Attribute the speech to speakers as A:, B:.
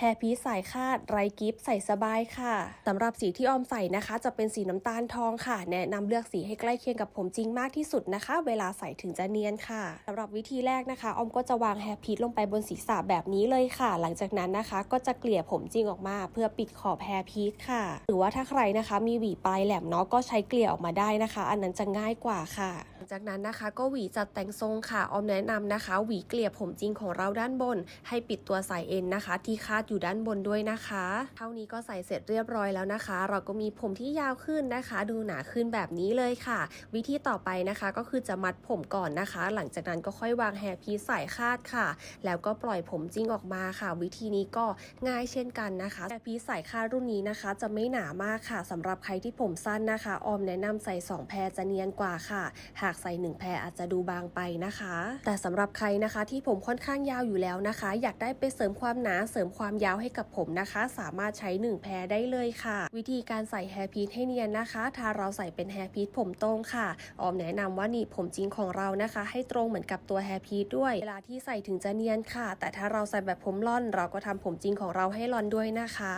A: แฮร์พีสายคาดไรกิฟใส่สบายค่ะสำหรับสีที่ออมใส่นะคะ จะเป็นสีน้ำตาลทองค่ะ แนะนำเลือกสีให้ใกล้เคียงกับผมจริงมากที่สุดนะคะ เวลาใส่ถึงจะเนียนค่ะสำหรับวิธีแรกนะคะ ออมก็จะวางแฮร์พีซลงไปบนศีรษะแบบนี้เลยค่ะ หลังจากนั้นนะคะ ก็จะเกลี่ยผมจริงออกมา เพื่อปิดขอบแฮร์พีซค่ะ หรือว่าถ้าใครนะคะ มีหวีปลายแหลมเนาะก็ใช้เกลี่ยออกมาได้นะคะ อันนั้นจะง่ายกว่าค่ะ จากนั้นนะคะ ก็หวีจัดแต่งทรงค่ะ ออมแนะนำนะคะ หวีเกลี่ยผมจริงของเราด้านบน ให้ปิดตัวสายเอ็นนะคะ ที่คาดอยู่ด้านบนด้วยนะคะ เท่านี้ก็ใส่เสร็จเรียบร้อยแล้วนะคะ เราก็มีผมที่ยาวขึ้นนะคะ ดูหนาขึ้นแบบนี้เลยค่ะ วิธีต่อไปนะคะก็คือจะมัดผมก่อนนะคะ หลังจากนั้นก็ค่อยวางแฮร์พีซใส่คาดค่ะ แล้วก็ปล่อยผมจริงออกมาค่ะ วิธีนี้ก็ง่ายเช่นกันนะคะแฮร์พีซใส่คาดรุ่นนี้นะคะ จะไม่หนามากค่ะสำหรับใครที่ผมสั้นนะคะ ออมแนะนำใส่ 2 แพรจะเนียนกว่าค่ะ หากใส่ 1 แพรอาจจะดูบางไปนะคะ แต่สำหรับใครนะคะที่ผมค่อนข้างยาวอยู่แล้วนะคะ อยากได้ไปเสริมความหนาเสริมความยาวให้กับผมนะคะ สามารถใช้ 1 แพรได้เลยค่ะ วิธีการใส่แฮร์พีซให้เนียนนะคะ ถ้าเราใส่เป็นแฮร์พีซผมตรงค่ะ ออมแนะนำว่าหนีบผมจริงของเรานะคะ ให้ตรงเหมือนกับตัวแฮร์พีซด้วย เวลาที่ใส่ถึงจะเนียนค่ะ แต่ถ้าเราใส่แบบผมล่อน เราก็ทำผมจริงของเราให้ล่อนด้วยนะคะ